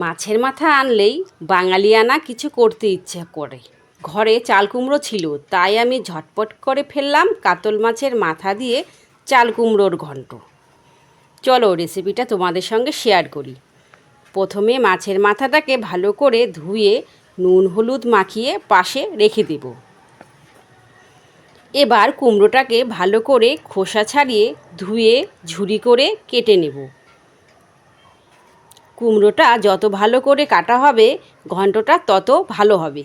মাছের মাথা আনলেই বাঙালিয়ানা কিছু করতে ইচ্ছে করে। ঘরে চাল কুমড়ো ছিল, তাই আমি ঝটপট করে ফেললাম কাতল মাছের মাথা দিয়ে চাল কুমড়োর ঘন্ট চলো রেসিপিটা তোমাদের সঙ্গে শেয়ার করি। প্রথমে মাছের মাথাটাকে ভালো করে ধুয়ে নুন, হলুদ মাখিয়ে পাশে রেখে দেব। এবার কুমড়োটাকে ভালো করে খোসা ছাড়িয়ে ধুয়ে ঝুরি করে কেটে নেব। কুমড়োটা যত ভালো করে কাটা হবে, ঘন্টটা তত ভালো হবে।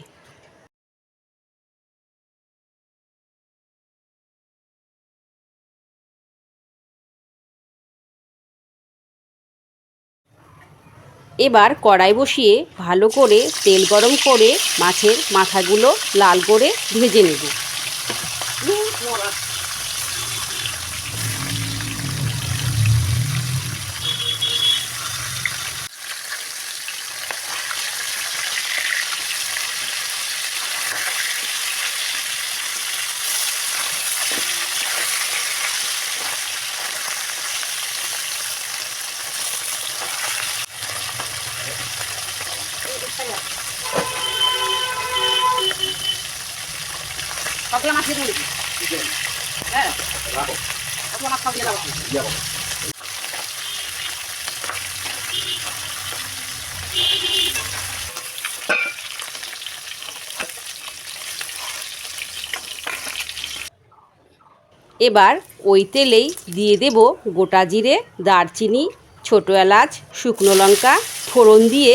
এবার কড়াই বসিয়ে ভালো করে তেল গরম করে মাছের মাথাগুলো লাল করে ভেজে নেব। এবার ওই তেলেই দিয়ে দেব গোটা জিরে দারচিনি ছোটো এলাচ শুকনো লঙ্কা ফোড়ন দিয়ে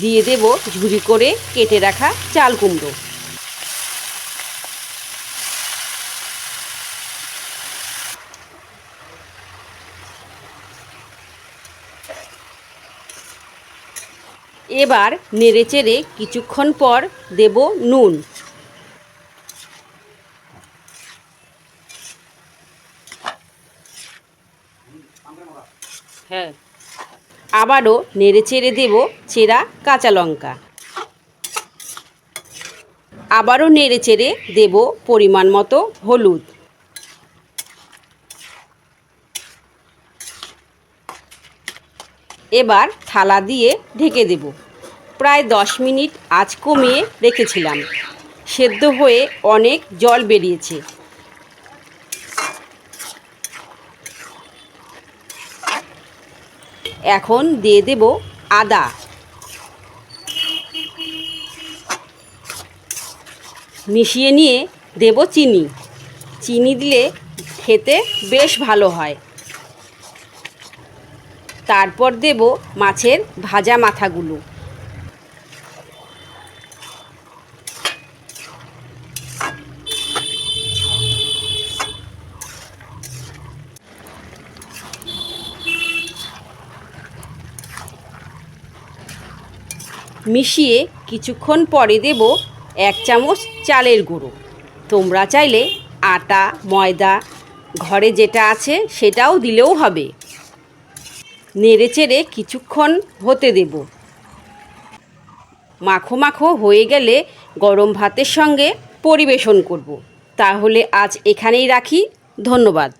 দিয়ে দেব ঝুরি করে কেটে রাখা চাল কুমড়ো। এবার নেড়েচেড়ে কিছুক্ষণ পর দেব নুন। হ্যাঁ। আবারও নেড়ে চেড়ে দেব চেরা কাঁচা লঙ্কা। আবারও নেড়ে চেড়ে দেব পরিমাণ মতো হলুদ। এবার থালা দিয়ে ঢেকে দেব। প্রায় দশ মিনিট আঁচ কমিয়ে রেখেছিলাম। সেদ্ধ হয়ে অনেক জল বেরিয়েছে। এখন দিয়ে দেব আদা। মিশিয়ে নিয়ে দেব চিনি। চিনি দিলে খেতে বেশ ভালো হয়। তারপর দেব মাছের ভাজা মাথাগুলো। মিশিয়ে কিছুক্ষণ পরে দেব এক চামচ চালের গুঁড়ো। তোমরা চাইলে আটা, ময়দা, ঘরে যেটা আছে সেটাও দিলেও হবে। নেড়ে চেড়ে কিছুক্ষণ হতে দেব। মাখো মাখো হয়ে গেলে গরম ভাতের সঙ্গে পরিবেশন করব। তাহলে আজ এখানেই রাখি। ধন্যবাদ।